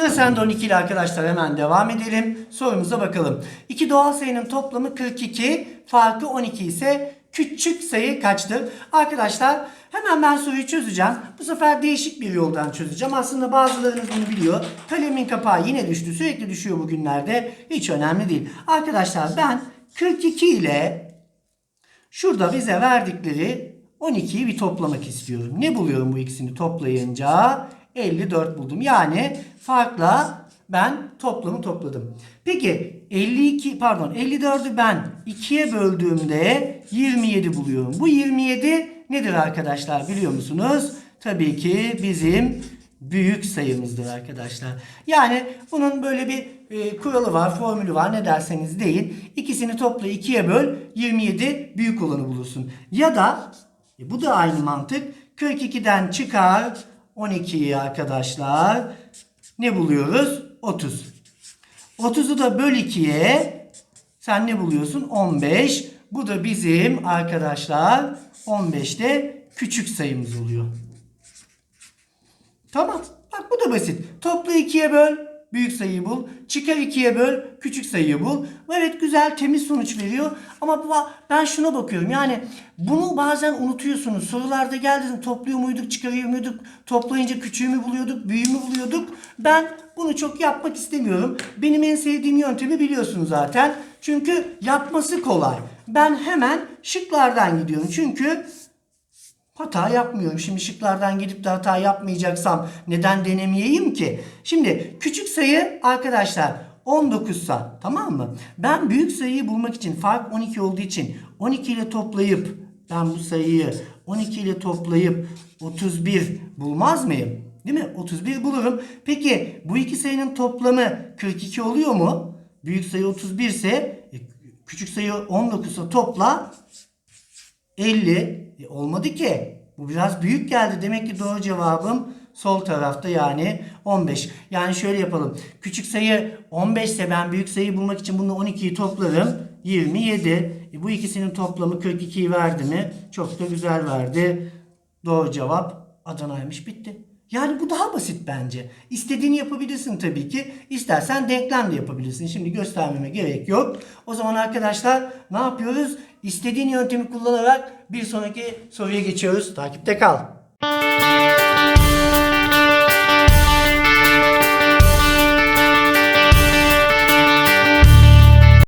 sen de 12 ile arkadaşlar hemen devam edelim. Sorumuza bakalım. İki doğal sayının toplamı 42, farkı 12 ise küçük sayı kaçtır? Arkadaşlar hemen ben soruyu çözeceğim. Bu sefer değişik bir yoldan çözeceğim. Aslında bazılarınız bunu biliyor. Kalemin kapağı yine düştü. Sürekli düşüyor bugünlerde. Hiç önemli değil. Arkadaşlar ben 42 ile şurada bize verdikleri 12'yi bir toplamak istiyorum. Ne buluyorum bu ikisini toplayınca? 54 buldum. Yani farkla ben toplamı topladım. Peki 52 pardon 54'ü ben 2'ye böldüğümde 27 buluyorum. Bu 27 nedir arkadaşlar biliyor musunuz? Tabii ki bizim büyük sayımızdır arkadaşlar. Yani bunun böyle bir e, kuralı var, formülü var ne derseniz deyin. İkisini topla 2'ye böl 27 büyük olanı bulursun. Ya da e, bu da aynı mantık. 42'den çıkar 12'yi arkadaşlar. Ne buluyoruz? 30. 30'u da böl 2'ye sen ne buluyorsun? 15. Bu da bizim arkadaşlar 15'te küçük sayımız oluyor. Tamam. Bak bu da basit. Topla 2'ye böl. Büyük sayıyı bul. Çıkar 2'ye böl. Küçük sayıyı bul. Evet güzel temiz sonuç veriyor. Ama ben şuna bakıyorum. Yani bunu bazen unutuyorsunuz. Sorularda geldi topluyor muyduk çıkarıyor muyduk? Toplayınca küçüğü mü buluyorduk? Büyüğü mü buluyorduk? Ben bunu çok yapmak istemiyorum. Benim en sevdiğim yöntemi biliyorsunuz zaten. Çünkü yapması kolay. Ben hemen şıklardan gidiyorum. Çünkü Hata yapmıyorum. Şimdi şıklardan gidip de hata yapmayacaksam neden denemeyeyim ki? Şimdi küçük sayı arkadaşlar 19 sa tamam mı? Ben büyük sayıyı bulmak için fark 12 olduğu için 12 ile toplayıp ben bu sayıyı 12 ile toplayıp 31 bulmaz mıyım? Değil mi? 31 bulurum. Peki bu iki sayının toplamı 42 oluyor mu? Büyük sayı 31 ise e, küçük sayı 19 ise topla 50 E, olmadı ki. Bu biraz büyük geldi. Demek ki doğru cevabım sol tarafta yani 15. Yani şöyle yapalım. Küçük sayı 15 ise ben büyük sayıyı bulmak için bunu 12'yi toplarım. 27. E, bu ikisinin toplamı 42'yi verdi mi? Çok da güzel verdi. Doğru cevap Adana'ymış bitti. Yani bu daha basit bence. İstediğini yapabilirsin tabii ki. İstersen denklem de yapabilirsin. Şimdi göstermeme gerek yok. O zaman arkadaşlar ne yapıyoruz? İstediğin yöntemi kullanarak bir sonraki soruya geçiyoruz. Takipte kal.